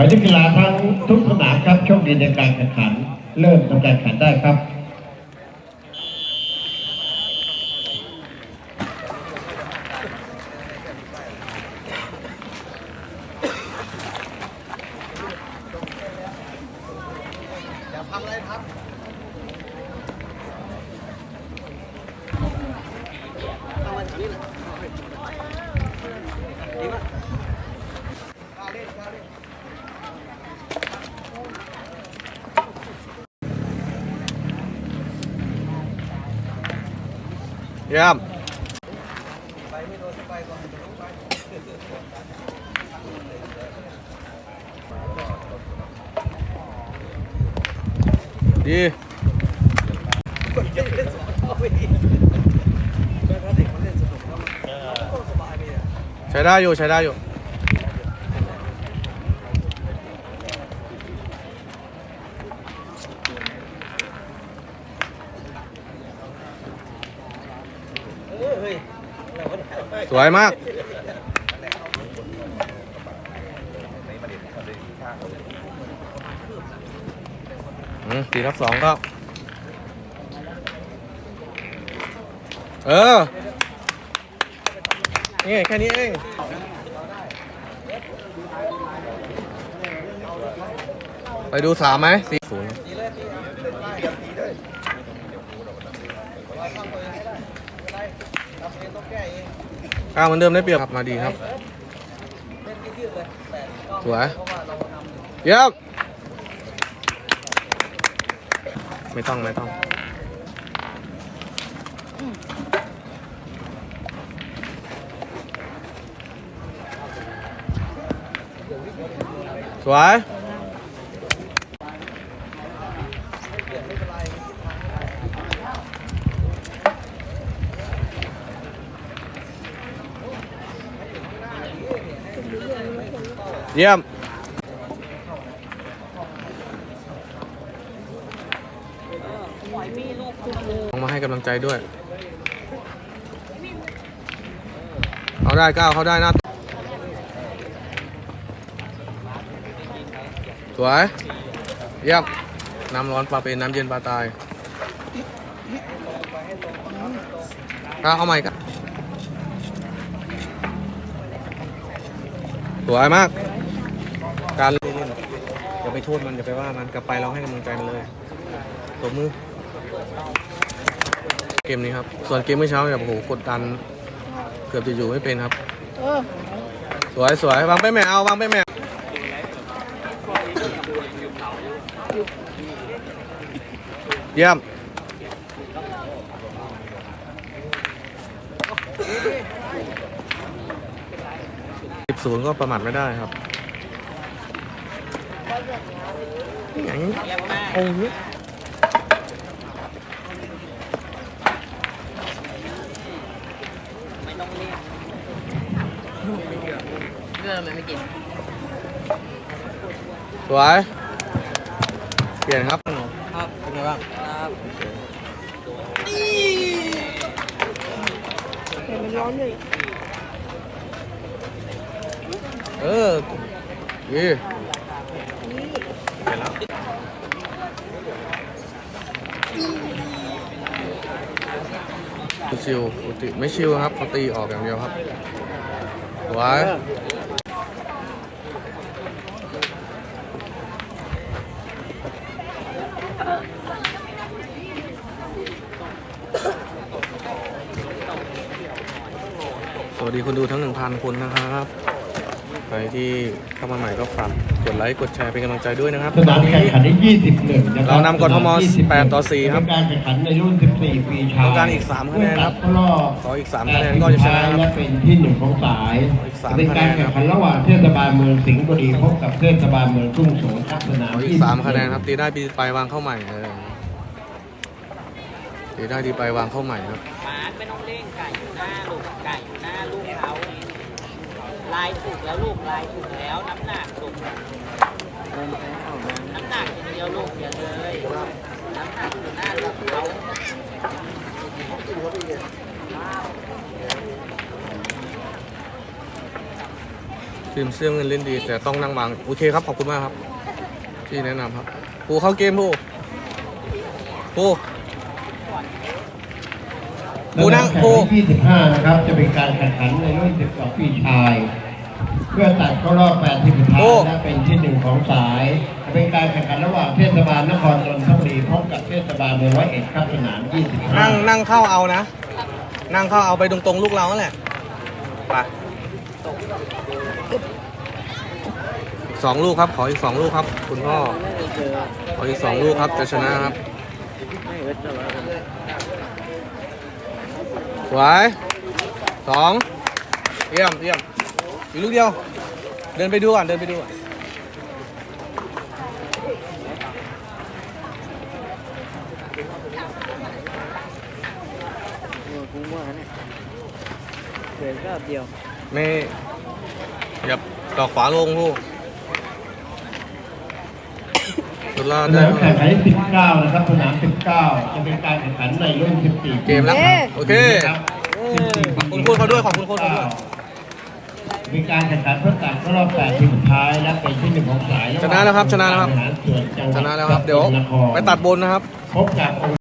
อนักกีฬาทั้งทุกสนามครับโชคดีในการแข่งขัน เริ่มทำการแข่งขันได้ครับเยี่ยมดีมาก ใช้ได้อยู่ใช้ได้อยู่ สวยมากอืมตีรับสองก็ เออ นี่แค่นี้เอง ไปดูสามไหมสี่ศูนย์ ก้าวเหมือนเดิมได้เปรียบครับมาดีครับสวยยี่ยมไม่ต้องไม่ต้องสวย เยี่ยมลงมาให้กำลังใจด้วย เขาได้ก้าวเขาได้นะสวย เยี่ยม น้ำร้อนปลาเป็นน้ำเย็นปลาตายก้าวเอาใหม่กันสวยมาก การเล่นอย่า ไปโทษมันอย่าไปว่ามันกลับไปเราให้กำลังใจมันเลยตบมือ เกมนี้ครับ ส่วนเกมเมื่อเช้าเนี่ยโอ้โหกดดัน เกือบจะอยู่ไม่เป็นครับ สวยสวยวางไปแม่เอาวางไปแม่เยี่ยมสิบศูนย์ก็ประมาทไม่ได้ครับ อย่างนี้โอ้โหเรื่องมันไม่กินสวยเปลี่ยนครับครับเป็นไงบ้างครับเออดีเปลี่ยนแล้ว ชิวปกติไม่ชิวครับเขาตีออกอย่างเดียวครับสวยสวัสดีคนดูทั้ง 1,000 คนนะครับ ใครที่เข้ามาใหม่ก็ฝากกดไลค์กดแชร์เป็นกำลังใจด้วยนะครับสนามแข่งขันที่21นะครับเรานำกทม8ต่อ4ครับเป็นการแข่งขันในรุ่น 14 ปีชายต้องการอีกสามคะแนนครับผู้ตัดเข้ารอบขออีก3คะแนนก็จะชนะครับและเป็นที่หนึ่งของสายอีกสามเป็นการแข่งขันระหว่างเทศบาลเมืองสิงห์บุรีพบกับเทศบาลเมืองทุ่งสงศ์ครับสนามขออีก3คะแนนครับตีได้ตีไปวางเข้าใหม่เออตีได้ตีไปวางเข้าใหม่ครับปาดไม่ต้องเร่งไก่อยู่หน้าลูกไก่อยู่หน้าลูกเขา ลายถูกแล้วลูกลายถูกแล้วน้ำหนักลูกน้ำหนักอย่างเดียวลูกอย่าเลยน้ำหนักอยู่หน้าลูกเขาดทีมเสื้อเงินเล่นดี แต่ต้องนั่งบางโอเคครับขอบคุณมากครับ ที่แนะนำครับผู้เข้าเกมผู้ผู้ปูนั่งปูที่25นะครับ จะเป็นการแข่งขันในรุ่น12ปีชาย เพื่อตัดเข้ารอบ8ทีมสุดท้ายและเป็นที่หนึ่งของสายจะเป็นการแข่งขันระหว่างเทศบาลนครนนทบุรีพบกับเทศบาลเมืองร้อยเอ็ดครับสนาม25นั่งนั่งเข้าเอานะ นั่งเข้าเอาไปตรงๆลูกเรานั่นแหละไปอีกสองลูกครับขออีกสองลูกครับ คุณพ่อขออีกสองลูกครับจะชนะครับสวยสองเยี่ยมเยี่ยม อีกลูกเดียว เดินไปดูก่อน เดินไปดูก่อนคุ้มว่าเนี่ยเหลือก็เดียว ไม่อย่าต่อขวาลงลูกสุดยอดสได้นามแข่งขันที่19 นะครับ สนาม 19 จะเป็นการแข่งขันในรุ่น 14 เกมแล้วโอเคครับขอบคุณคุณเขาด้วยขอบคุณคุณเขาด้วย มีการแข่งขันเพื่อตัดเข้ารอบ8ทีมสุดท้ายและเป็นที่หนึ่งของสายชนะแล้วครับชนะแล้วครับองค์การบริหาส่วนจังหวัดชนะแล้วครับ เดี๋ยวสกลนครไปตัดบนนะครับ พบกับ